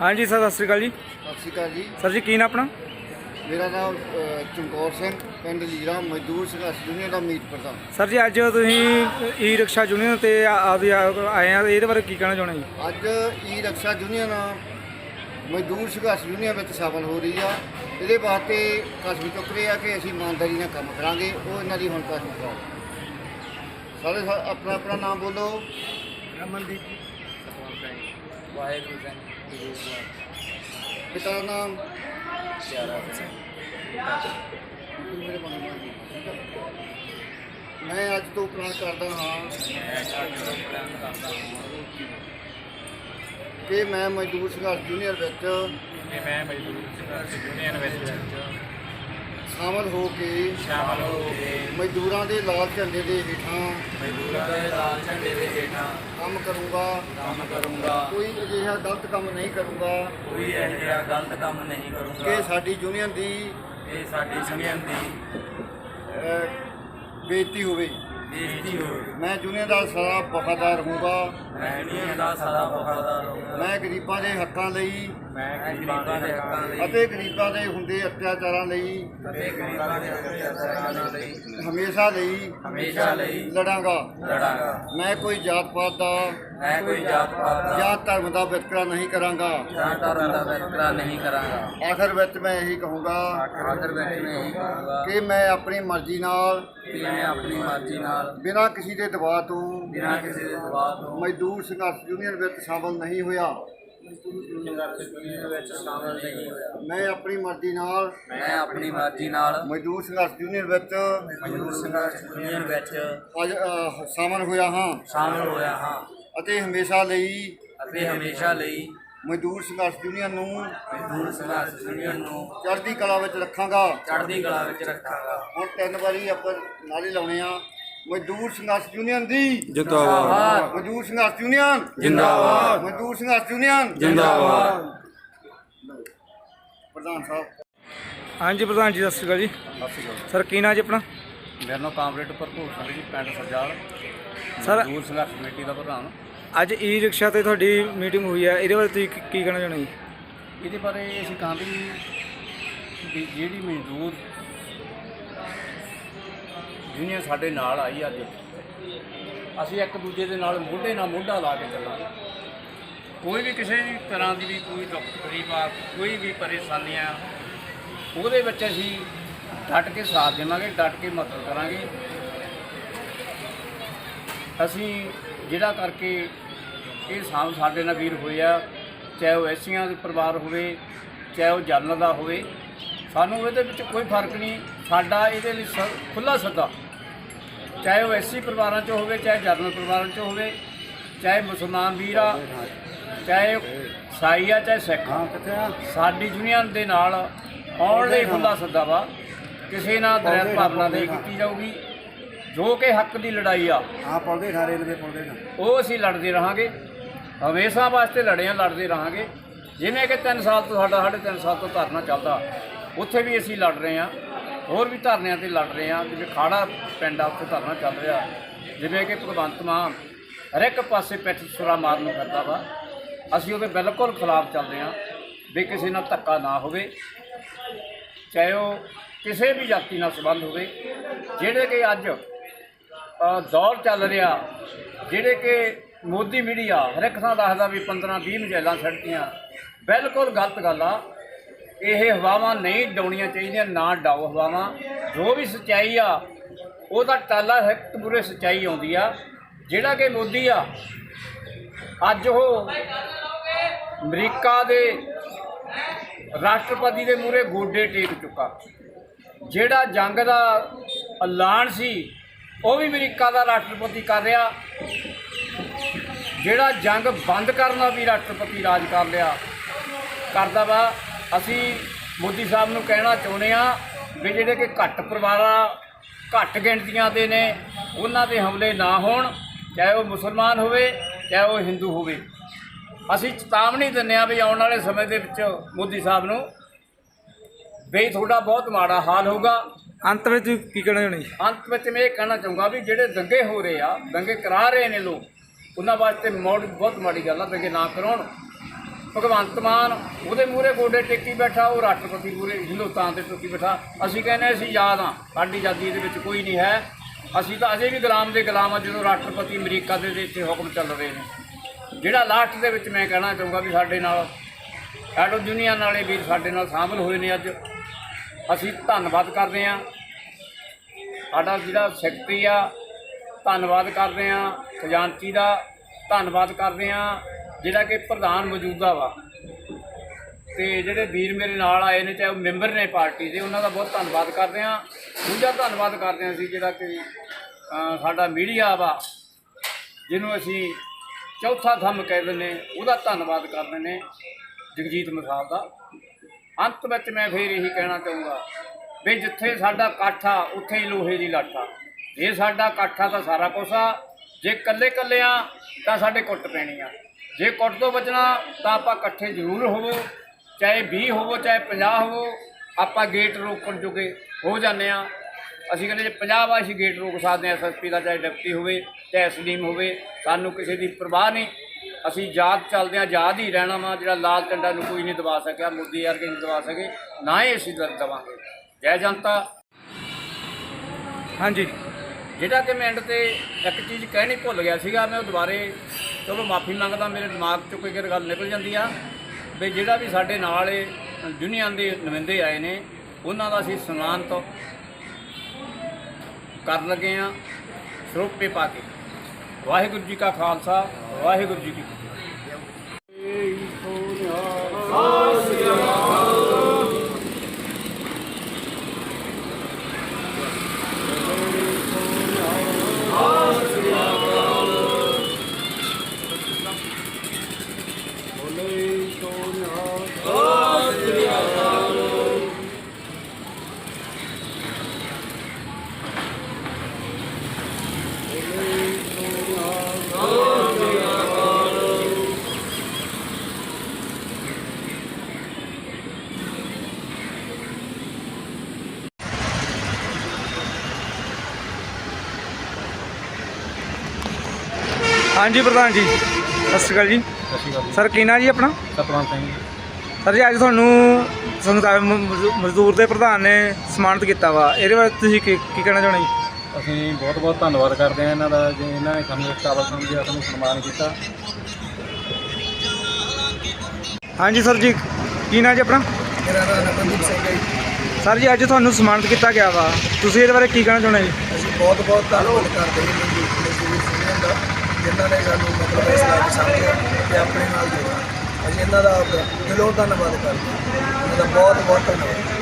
ਹਾਂਜੀ ਸਰ ਸਤਿ ਸ਼੍ਰੀ ਅਕਾਲ ਜੀ। ਸਤਿ ਸ਼੍ਰੀ ਅਕਾਲ ਜੀ। ਸਰ ਜੀ ਕੀ ਨਾਮ ਆਪਣਾ? ਮੇਰਾ ਨਾਮ ਅ, ਚਮਕੌਰ ਸਿੰਘ ਪਿੰਡ ਲੀਰਾ ਮਜ਼ਦੂਰ ਸੰਘਰਸ਼ ਯੂਨੀਅਨ ਦਾ ਮੀਤ ਪ੍ਰਧਾਨ। ਸਰ ਜੀ ਅੱਜ ਤੁਸੀਂ ਈ ਰਿਕਸ਼ਾ ਯੂਨੀਅਨ ਤੇ ਆ- ਆਪਦੀ ਆ- ਆਏ ਆ ਇਹਦੇ ਬਾਰੇ ਕੀ ਕਹਿਣਾ ਚਾਹੁੰਦੇ ਜੀ? ਅੱਜ ਈ ਰਕਸ਼ਾ ਯੂਨੀਅਨ ਮਜ਼ਦੂਰ ਸੰਘਰਸ਼ ਯੂਨੀਅਨ ਵਿੱਚ ਸ਼ਾਮਲ ਹੋ ਰਹੀ ਆ। ਇਹਦੇ ਵਾਸਤੇ ਕਸਮ ਚੁੱਕ ਰਹੇ ਆ ਕਿ ਅਸੀਂ ਇਮਾਨਦਾਰੀ ਨਾਲ ਕੰਮ ਕਰਾਂਗੇ ਉਹ ਇਹਨਾਂ ਦੀ ਹੁਣ ਕਸਮ ਚੁਕਾਓ ਸਾਰੇ ਸਾ- ਆਪਣਾ ਆਪਣਾ ਨਾਮ ਬੋਲੋ। ਰਮਨਦੀਪ ਵਾਹਿਗੁਰੂ ਸਿੰਘ ਪਿਤਾ ਦਾ ਨਾਮ ਪਿਆਰਾ ਮੇਰੇ ਮਨ। ਮੈਂ ਅੱਜ ਤੋਂ ਪ੍ਰਣ ਕਰਦਾ ਹਾਂ ਮੈਂ ਅੱਜ ਤੋਂ ਪ੍ਰਣ ਕਰਦਾ ਹਾਂ ਕਿ ਮੈਂ ਮਜ਼ਦੂਰ ਸੰਘਰਸ਼ ਯੂਨੀਅਨ ਵਿੱਚ ਕਿ ਮੈਂ ਮਜ਼ਦੂਰ ਸੰਘਰਸ਼ ਯੂਨੀਅਨ ਵਿੱਚ ਸ਼ਾਮਲ ਹੋ ਕੇ ਸ਼ਾਮਲ ਹੋ ਕੇ ਮਜ਼ਦੂਰਾਂ ਦੇ ਲਾਲ ਝੰਡੇ ਦੇ ਹੇਠਾਂ ਮਜ਼ਦੂਰਾਂ ਦੇ ਲਾਲ ਝੰਡੇ ਦੇ ਹੇਠਾਂ ਕੰਮ ਕਰੂੰਗਾ। ਕੰਮ ਕਰੂੰਗਾ। ਕੋਈ ਅਜਿਹਾ ਗਲਤ ਕੰਮ ਨਹੀਂ ਕਰੂੰਗਾ। ਕੋਈ ਇਹੋ ਜਿਹਾ ਗਲਤ ਕੰਮ ਨਹੀਂ ਕਿ ਕਰੂੰਗਾ ਸਾਡੀ ਯੂਨੀਅਨ ਦੀ ਇਹ ਸਾਡੀ ਯੂਨੀਅਨ ਦੀ ਬੇਇੱਜ਼ਤੀ ਹੋਵੇ। ਮੈਂ ਯੂਨੀਅਨ ਦਾ ਸਦਾ ਵਫਾਦਾਰ ਹੋਊਗਾ। ਮੈਂ ਯੂਨੀਅਨ ਦਾ ਸਦਾ ਵਫਾਦਾਰ ਰਹੂੰਗਾ ਮੈਂ ਗਰੀਬਾਂ ਦੇ ਹੱਕਾਂ ਲਈ ਮੈਂ ਗਰੀਬਾਂ ਦੇ ਹੱਕਾਂ ਲਈ ਅਤੇ ਗਰੀਬਾਂ ਦੇ ਹੁੰਦੇ ਅਤਿਆਚਾਰਾਂ ਲਈ ਅਤੇ ਗਰੀਬਾਂ ਦੇ ਅਤਿਆਚਾਰਾਂ ਲਈ ਹਮੇਸ਼ਾ ਲਈ ਹਮੇਸ਼ਾ ਲਈ ਲੜਾਂਗਾ। ਲੜਾਂਗਾ। ਮੈਂ ਕੋਈ ਜਾਤ ਪਾਤ ਦਾ ਮੈਂ ਕੋਈ ਜਾਤ ਪਾਤ ਦਾ ਜਾਂ ਧਰਮ ਦਾ ਵਿਤਕਰਾ ਨਹੀਂ ਕਰਾਂਗਾ। ਜਾਂ ਧਰਮ ਦਾ ਵਿਤਕਰਾ ਨਹੀਂ ਕਰਾਂਗਾ। ਆਖਰ ਵਿੱਚ ਮੈਂ ਇਹੀ ਕਹੂੰਗਾ ਆਖਰ ਵਿੱਚ ਮੈਂ ਇਹੀ ਕਹਾਂਗਾ ਕਿ ਮੈਂ ਆਪਣੀ ਮਰਜ਼ੀ ਨਾਲ ਕਿ ਮੈਂ ਆਪਣੀ ਮਰਜ਼ੀ ਨਾਲ। ਬਿਨਾਂ ਕਿਸੇ ਦੇ ਦਬਾਅ ਤੋਂ ਬਿਨਾਂ ਕਿਸੇ ਦੇ ਦਬਾਅ ਤੋਂ। ਮਜ਼ਦੂਰ ਸੰਘਰਸ਼ ਯੂਨੀਅਨ ਵਿੱਚ ਸ਼ਾਮਲ ਨਹੀਂ ਹੋਇਆ। ਮੈਂ ਆਪਣੀ ਮਰਜ਼ੀ ਨਾਲ ਮੈਂ ਆਪਣੀ ਮਰਜ਼ੀ ਨਾਲ ਮਜ਼ਦੂਰ ਸੰਘਰਸ਼ ਯੂਨੀਅਨ ਵਿੱਚ ਮਜ਼ਦੂਰ ਸੰਘਰਸ਼ ਯੂਨੀਅਨ ਵਿੱਚ ਅੱਜ ਸ਼ਾਮਲ ਹੋਇਆ ਹਾਂ। ਸ਼ਾਮਲ ਹੋਇਆ ਹਾਂ। ਅਤੇ ਹਮੇਸ਼ਾ ਲਈ ਅਤੇ ਹਮੇਸ਼ਾ ਲਈ ਮਜ਼ਦੂਰ ਸੰਘਰਸ਼ ਯੂਨੀਅਨ ਨੂੰ ਮਜ਼ਦੂਰ ਸੰਘਰਸ਼ ਯੂਨੀਅਨ ਨੂੰ ਚੜ੍ਹਦੀ ਕਲਾ ਵਿੱਚ ਰੱਖਾਂਗਾ। ਚੜ੍ਹਦੀ ਕਲਾ ਵਿੱਚ ਰੱਖਾਂਗਾ। ਹੁਣ ਤਿੰਨ ਵਾਰੀ ਆਪਾਂ ਨਾਰੇ ਲਾਉਣੇ ਆ। ਮਜ਼ਦੂਰ ਸੰਘਰਸ਼ ਯੂਨੀਅਨ ਦੀ ਜਿੰਦਾਬਾਦ। ਮਜ਼ਦੂਰ ਸੰਘਰਸ਼ ਯੂਨੀਅਨ ਜਿੰਦਾਬਾਦ। ਮਜ਼ਦੂਰ ਸੰਘਰਸ਼ ਯੂਨੀਅਨ ਜਿੰਦਾਬਾਦ। ਪ੍ਰਧਾਨ ਸਾਹਿਬ। ਹਾਂਜੀ ਪ੍ਰਧਾਨ ਜੀ ਸਤਿ ਸ਼੍ਰੀ ਅਕਾਲ ਜੀ। ਸਤਿ ਸ਼੍ਰੀ ਅਕਾਲ। ਸਰ ਕੀ ਨਾਮ ਜੀ ਆਪਣਾ? ਮੇਰਾ ਨਾਮ ਕਾਮਰੇਡ ਭਰਪੂਰ ਸਿੰਘ ਜੀ ਪਿੰਡ ਸਰਜਾਲ। ਸਰ ਮਜ਼ਦੂਰ ਸੰਘਰਸ਼ ਕਮੇਟੀ ਦਾ ਪ੍ਰਧਾਨ। ਅੱਜ ਈ ਰਿਕਸ਼ਾ ਤੇ ਤੁਹਾਡੀ ਮੀਟਿੰਗ ਹੋਈ ਹੈ ਇਹਦੇ ਬਾਰੇ ਤੁਸੀਂ ਕੀ- ਕੀ ਕਹਿਣਾ ਚਾਹੁੰਦੇ ਜੀ? ਇਹਦੇ ਬਾਰੇ ਅਸੀਂ ਕਹਾਂ ਵੀ ਵੀ ਜਿਹੜੀ ਮਜ਼ਦੂਰ ਯੂਨੀਅਨ ਸਾਡੇ ਨਾਲ ਆਈ ਅੱਜ, ਅਸੀਂ ਇੱਕ ਦੂਜੇ ਦੇ ਨਾਲ ਮੋਢੇ ਨਾਲ ਮੋਢਾ ਲਾ ਕੇ ਚੱਲਾਂਗੇ। ਕੋਈ ਵੀ ਕਿਸੇ ਵੀ ਤਰ੍ਹਾਂ ਦੀ ਵੀ ਕੋਈ ਦੁੱਖ ਤਕਲੀਫ ਆ, ਕੋਈ ਵੀ ਪਰੇਸ਼ਾਨੀਆਂ ਉਹਦੇ ਵਿੱਚ ਅਸੀਂ ਡਟ ਕੇ ਸਾਥ ਦੇਵਾਂਗੇ, ਡਟ ਕੇ ਮਦਦ ਕਰਾਂਗੇ। ਅਸੀਂ ਜਿਹੜਾ ਕਰਕੇ ਇਹ ਸਾਮ ਸਾਡੇ ਨਾਲ ਵੀਰ ਹੋਏ ਆ ਚਾਹੇ ਉਹ ਐਸੀਆਂ ਦੇ ਪਰਿਵਾਰ ਹੋਵੇ ਚਾਹੇ ਉਹ ਜਨਰਲ ਦਾ ਹੋਵੇ ਸਾਨੂੰ ਇਹਦੇ ਵਿੱਚ ਕੋਈ ਫ਼ਰਕ ਨਹੀਂ ਸਾਡਾ ਇਹਦੇ ਲਈ ਖੁੱਲਾ ਸੱਦਾ। ਚਾਹੇ ਉਹ ਐਸੀ ਪਰਿਵਾਰਾਂ 'ਚ ਹੋਵੇ ਚਾਹੇ ਜਨਰਲ ਪਰਿਵਾਰਾਂ 'ਚ ਹੋਵੇ ਚਾਹੇ ਮੁਸਲਮਾਨ ਵੀਰ ਆ ਚਾਹੇ ਸਾਈ ਆ ਚਾਹੇ ਸਿੱਖ ਆ। ਸਾਡੀ ਯੂਨੀਅਨ ਦੇ ਨਾਲ ਆਉਣ ਲਈ ਖੁੱਲਾ ਸੱਦਾ ਵਾ। ਕਿਸੇ ਨਾਲ ਦਰਿਆ ਭਾਵਨਾ ਨਹੀਂ ਕੀਤੀ ਜਾਊਗੀ। ਜੋ ਕਿ ਹੱਕ ਦੀ ਲੜਾਈ ਆ। ਹਾਂ ਪੌਦੇ ਸਾਰੇ ਲਵੇ ਪੌਦੇ ਨਾ ਉਹ ਅਸੀਂ ਲੜਦੇ ਰਹਾਂਗੇ। ਹਮੇਸ਼ਾ ਵਾਸਤੇ ਲੜਿਆਂ ਲੜਦੇ ਰਹਾਂਗੇ। ਜਿਵੇਂ ਕਿ 3 ਸਾਲ ਤੋਂ ਸਾਡਾ ਸਾਢੇ ਤਿੰਨ ਸਾਲ ਤੋਂ ਧਰਨਾ ਚੱਲਦਾ, ਉੱਥੇ ਵੀ ਅਸੀਂ ਲੜ ਰਹੇ ਹਾਂ। ਹੋਰ ਵੀ ਧਰਨਿਆਂ ਤੇ ਲੜ ਰਹੇ ਹਾਂ, ਜਿਵੇਂ ਖਾੜਾ ਪਿੰਡ ਆ, ਉੱਥੇ ਧਰਨਾ ਚੱਲ ਰਿਹਾ। ਜਿਵੇਂ ਕਿ ਭਗਵੰਤ ਮਾਨ ਹਰ ਇੱਕ ਪਾਸੇ ਪਿੱਠ ਸੁਰਾ ਮਾਰਨ ਨੂੰ ਫਿਰਦਾ ਵਾ। ਅਸੀਂ ਉਹਦੇ ਬਿਲਕੁਲ ਖਿਲਾਫ ਚੱਲਦੇ ਹਾਂ ਵੀ ਕਿਸੇ ਨਾਲ ਧੱਕਾ ਨਾ ਹੋਵੇ। ਚਾਹੇ ਉਹ ਕਿਸੇ ਵੀ ਜਾਤੀ ਨਾਲ ਸੰਬੰਧ ਹੋਵੇ। ਜਿਹੜੇ ਕਿ ਅੱਜ ਦੌਰ ਚੱਲ ਰਿਹਾ, ਜਿਹੜੇ ਕਿ ਮੋਦੀ ਮੀਡੀਆ ਹਰ ਇੱਕ ਥਾਂ ਦੱਸਦਾ ਵੀ 15 20 ਮਜੈਲਾਂ ਛੱਡਤੀਆਂ ਬਿਲਕੁਲ ਗਲਤ ਗੱਲ ਆ। ਇਹ ਹਵਾਵਾਂ ਨਹੀਂ ਡਾਉਣੀਆਂ ਚਾਹੀਦੀਆਂ, ਨਾ ਡਾਓ ਹਵਾਵਾਂ। ਜੋ ਵੀ ਸੱਚਾਈ ਆ ਉਹਦਾ ਟਾਲਾ ਹੈ ਪੂਰੇ ਸੱਚਾਈ ਆਉਂਦੀ ਆ। ਜਿਹੜਾ ਕਿ ਮੋਦੀ ਆ, ਅੱਜ ਉਹ ਅਮਰੀਕਾ ਦੇ ਰਾਸ਼ਟਰਪਤੀ ਦੇ ਮੂਹਰੇ ਗੋਡੇ ਟੇਕ ਚੁੱਕਾ। ਜਿਹੜਾ ਜੰਗ ਦਾ ਐਲਾਨ ਸੀ, ਉਹ ਵੀ ਅਮਰੀਕਾ ਦਾ ਰਾਸ਼ਟਰਪਤੀ ਕਰ ਰਿਹਾ। ਜਿਹੜਾ ਜੰਗ ਬੰਦ ਕਰਨ ਵੀ ਰਾਸ਼ਟਰਪਤੀ ਰਾਜ ਕਰ ਲਿਆ ਕਰਦਾ ਵਾ। ਅਸੀਂ ਮੋਦੀ ਸਾਹਿਬ ਨੂੰ ਕਹਿਣਾ ਚਾਹੁੰਦੇ ਆ ਵੀ ਜਿਹੜੇ ਕਿ ਘੱਟ ਪਰਿਵਾਰਾਂ ਘੱਟ ਗਿਣਤੀਆਂ ਦੇ ਨੇ ਉਹਨਾਂ ਦੇ ਹਮਲੇ ਨਾ ਹੋਣ ਚਾਹੇ ਉਹ ਮੁਸਲਮਾਨ ਹੋਵੇ ਚਾਹੇ ਉਹ ਹਿੰਦੂ ਹੋਵੇ। ਅਸੀਂ ਚੇਤਾਵਨੀ ਦਿੰਦੇ ਆ ਵੀ ਆਉਣ ਵਾਲੇ ਸਮੇਂ ਦੇ ਵਿੱਚ ਮੋਦੀ ਸਾਹਿਬ ਨੂੰ ਵੀ ਤੁਹਾਡਾ ਬਹੁਤ ਮਾੜਾ ਹਾਲ ਹੋਊਗਾ। ਅੰਤ ਵਿੱਚ ਕੀ ਕਹਿਣਾ ਚਾਹੁੰਦੇ ਅੰਤ ਵਿੱਚ ਮੈਂ ਇਹ ਕਹਿਣਾ ਚਾਹੂੰਗਾ ਵੀ ਜਿਹੜੇ ਦੰਗੇ ਹੋ ਰਹੇ ਆ ਦੰਗੇ ਕਰਾ ਰਹੇ ਨੇ ਲੋਕ ਉਹਨਾਂ ਵਾਸਤੇ ਮੌੜ ਬਹੁਤ ਮਾੜੀ ਗੱਲ ਆ ਦੰਗੇ ਨਾ ਕਰਾਉਣ। ਭਗਵੰਤ ਮਾਨ ਉਹਦੇ ਮੂਹਰੇ ਗੋਡੇ ਟੇਕੀ ਬੈਠਾ, ਉਹ ਰਾਸ਼ਟਰਪਤੀ ਮੂਹਰੇ ਹਿੰਦੁਸਤਾਨ ਦੇ ਟੇਕੀ ਬੈਠਾ। ਅਸੀਂ ਕਹਿੰਦੇ ਅਸੀਂ ਯਾਦ ਹਾਂ ਸਾਡੀ ਆਜ਼ਾਦੀ ਦੇ ਵਿੱਚ ਕੋਈ ਨਹੀਂ ਹੈ। ਅਸੀਂ ਤਾਂ ਅਜੇ ਵੀ ਗੁਲਾਮ ਦੇ ਗੁਲਾਮ ਆ, ਜਦੋਂ ਰਾਸ਼ਟਰਪਤੀ ਅਮਰੀਕਾ ਦੇ ਇੱਥੇ ਹੁਕਮ ਚੱਲ ਰਹੇ ਨੇ। ਜਿਹੜਾ ਲਾਸਟ ਦੇ ਵਿੱਚ ਮੈਂ ਕਹਿਣਾ ਚਾਹੂੰਗਾ ਵੀ ਸਾਡੇ ਨਾਲ, ਐਡੋ ਯੂਨੀਅਨ ਵਾਲੇ ਵੀ ਸਾਡੇ ਨਾਲ ਸ਼ਾਮਲ ਹੋਏ ਨੇ ਅੱਜ। ਅਸੀਂ ਧੰਨਵਾਦ ਕਰਦੇ ਹਾਂ। ਸਾਡਾ ਜਿਹੜਾ ਸੈਕਟਰੀ ਆ ਧੰਨਵਾਦ ਕਰਦੇ ਹਾਂ ਖਜ਼ਾਨਚੀ ਦਾ, ਧੰਨਵਾਦ ਕਰਦੇ ਹਾਂ ਜਿਹੜਾ ਕਿ ਪ੍ਰਧਾਨ ਮੌਜੂਦਾ ਵਾ। ਤੇ ਜਿਹੜੇ ਵੀਰ ਮੇਰੇ ਨਾਲ ਆਏ ਨੇ, ਚਾਹੇ ਉਹ ਮੈਂਬਰ ਨੇ ਪਾਰਟੀ ਦੇ, ਉਹਨਾਂ ਦਾ ਬਹੁਤ ਧੰਨਵਾਦ ਕਰਦੇ ਹਾਂ। ਦੂਜਾ ਧੰਨਵਾਦ ਕਰਦੇ ਹਾਂ ਅਸੀਂ ਜਿਹੜਾ ਕਿ ਸਾਡਾ ਮੀਡੀਆ ਵਾ, ਜਿਹਨੂੰ ਅਸੀਂ ਚੌਥਾ ਥੰਮ ਕਹਿ ਦਿੰਦੇ ਉਹਦਾ ਧੰਨਵਾਦ ਕਰਦੇ ਨੇ ਜਗਜੀਤ ਮਿਸਾਲ ਦਾ। ਅੰਤ ਵਿੱਚ ਮੈਂ ਫੇਰ ਇਹੀ ਕਹਿਣਾ ਚਾਹੂੰਗਾ ਵੀ ਜਿੱਥੇ ਸਾਡਾ ਇਕੱਠ ਆ, ਉੱਥੇ ਹੀ ਲੋਹੇ ਦੀ ਲੱਠ ਆ ਜੇ ਸਾਡਾ ਇਕੱਠ ਆ ਤਾਂ ਸਾਰਾ ਕੁਛ ਆ। ਜੇ ਇਕੱਲੇ ਇਕੱਲੇ ਆ ਤਾਂ ਸਾਡੇ ਕੁੱਟ ਪੈਣੀ ਆ। ਜੇ ਕੁੱਟ ਤੋਂ ਬਚਣਾ ਤਾਂ ਆਪਾਂ ਇਕੱਠੇ ਜ਼ਰੂਰ ਹੋਵੋ। ਚਾਹੇ 20 ਹੋਵੋ, ਚਾਹੇ 50 ਹੋਵੋ, ਆਪਾਂ ਗੇਟ ਰੋਕਣ ਜੋਗੇ ਹੋ ਜਾਂਦੇ ਆ। ਅਸੀਂ ਕਹਿੰਦੇ ਜੇ 50 ਵਾਰ ਅਸੀਂ ਗੇਟ ਰੋਕ ਸਕਦੇ ਆ ਐਸਐਸਪੀ ਦਾ ਚਾਹੇ ਡਿਪਟੀ ਹੋਵੇ, ਚਾਹੇ ਐਸਡੀਐਮ ਹੋਵੇ, ਸਾਨੂੰ ਕਿਸੇ ਦੀ ਪਰਵਾਹ ਨਹੀਂ। ਅਸੀਂ ਯਾਦ ਚੱਲਦੇ ਹਾਂ ਯਾਦ ਹੀ ਰਹਿਣਾ ਵਾ, ਜਿਹੜਾ ਲਾਲ ਝੰਡਾ ਨੂੰ ਕੋਈ ਨਹੀਂ ਦਵਾ ਸਕਿਆ, ਮੋਦੀ ਵਰਗੇ ਨਹੀਂ ਦਵਾ ਸਕੇ, ਨਾ ਹੀ ਅਸੀਂ ਦ- ਦਬਾਂਗੇ ਜੈ ਜਨਤਾ। ਹਾਂਜੀ। ਜਿਹੜਾ ਕਿ ਮੈਂ ਐਂਡ ਤੇ ਇੱਕ ਚੀਜ਼ ਕਹਿਣੀ ਭੁੱਲ ਗਿਆ ਸੀਗਾ, ਮੈਂ ਉਹ ਦੁਬਾਰੇ ਚਲੋ ਮਾਫੀ ਮੰਗਦਾ, ਮੇਰੇ ਦਿਮਾਗ ਚੋਂ ਕੋਈ ਗੱਲ ਨਿਕਲ ਜਾਂਦੀ ਆ। ਵੀ ਜਿਹੜਾ ਵੀ ਸਾਡੇ ਨਾਲ ਯੂਨੀਅਨ ਦੇ ਨੁਮਾਇੰਦੇ ਆਏ ਨੇ, ਉਹਨਾਂ ਦਾ ਅਸੀਂ ਸਨਮਾਨ ਤੋਂ ਕਰਨ ਲੱਗੇ ਆ, ਸਰੋਪੇ ਪਾ ਕੇ। ਵਾਹਿਗੁਰੂ ਜੀ ਕਾ ਖਾਲਸਾ, ਵਾਹਿਗੁਰੂ ਜੀ ਕੀ ਫਤਿਹ। ਹਾਂਜੀ ਪ੍ਰਧਾਨ ਜੀ। ਸਤਿ ਸ਼੍ਰੀ ਅਕਾਲ ਜੀ। ਸਤਿ ਸ਼੍ਰੀ ਅਕਾਲ ਜੀ। ਸਰ ਕੀ ਨਾਂ ਜੀ ਆਪਣਾ? ਸਤਵੰਤ ਸਿੰਘ ਜੀ। ਸਰ ਜੀ ਅੱਜ ਤੁਹਾਨੂੰ ਸੰਸਥਾ ਮਜ਼ਦੂ- ਮਜ਼ਦੂਰ ਦੇ ਪ੍ਰਧਾਨ ਨੇ ਸਨਮਾਨਿਤ ਕੀਤਾ ਵਾ। ਇਹਦੇ ਬਾਰੇ ਤੁਸੀਂ ਕੀ ਕੀ ਕਹਿਣਾ ਚਾਹੁੰਦੇ ਜੀ? ਅਸੀਂ ਬਹੁਤ ਬਹੁਤ ਧੰਨਵਾਦ ਕਰਦੇ ਹਾਂ ਇਹਨਾਂ ਦਾ ਜੇ ਇਹਨਾਂ ਨੇ ਸਾਨੂੰ ਇਸ ਕਾਬਲ ਸਮਝਿਆ ਸਾਨੂੰ ਸਨਮਾਨ ਕੀਤਾ। ਹਾਂਜੀ ਸਰ ਜੀ ਕੀ ਨਾਂ ਜੀ ਆਪਣਾ? ਮੇਰਾ ਨਾਮ ਰਮਨਦੀਪ ਸਿੰਘ ਹੈ ਜੀ। ਸਰ ਜੀ ਅੱਜ ਤੁਹਾਨੂੰ ਸਨਮਾਨਿਤ ਕੀਤਾ ਗਿਆ ਵਾ। ਤੁਸੀਂ ਇਹਦੇ ਬਾਰੇ ਕੀ ਕਹਿਣਾ ਚਾਹੁੰਦੇ ਜੀ? ਅਸੀਂ ਬਹੁਤ ਬਹੁਤ ਧੰਨਵਾਦ ਕਰਦੇ ਹਾਂ ਜਿਨ੍ਹਾਂ ਨੇ ਸਾਨੂੰ ਮਤਲਬ ਇਸ ਲਾਇਕ ਸਮਝਿਆ ਤੇ ਆਪਣੇ ਨਾਲ ਜੋੜਿਆ ਅਸੀਂ ਇਹਨਾਂ ਦਾ ਦਿਲੋਂ ਧੰਨਵਾਦ ਕਰਦੇ ਹਾਂ। ਇਹਨਾਂ ਦਾ ਬਹੁਤ ਬਹੁਤ ਧੰਨਵਾਦ।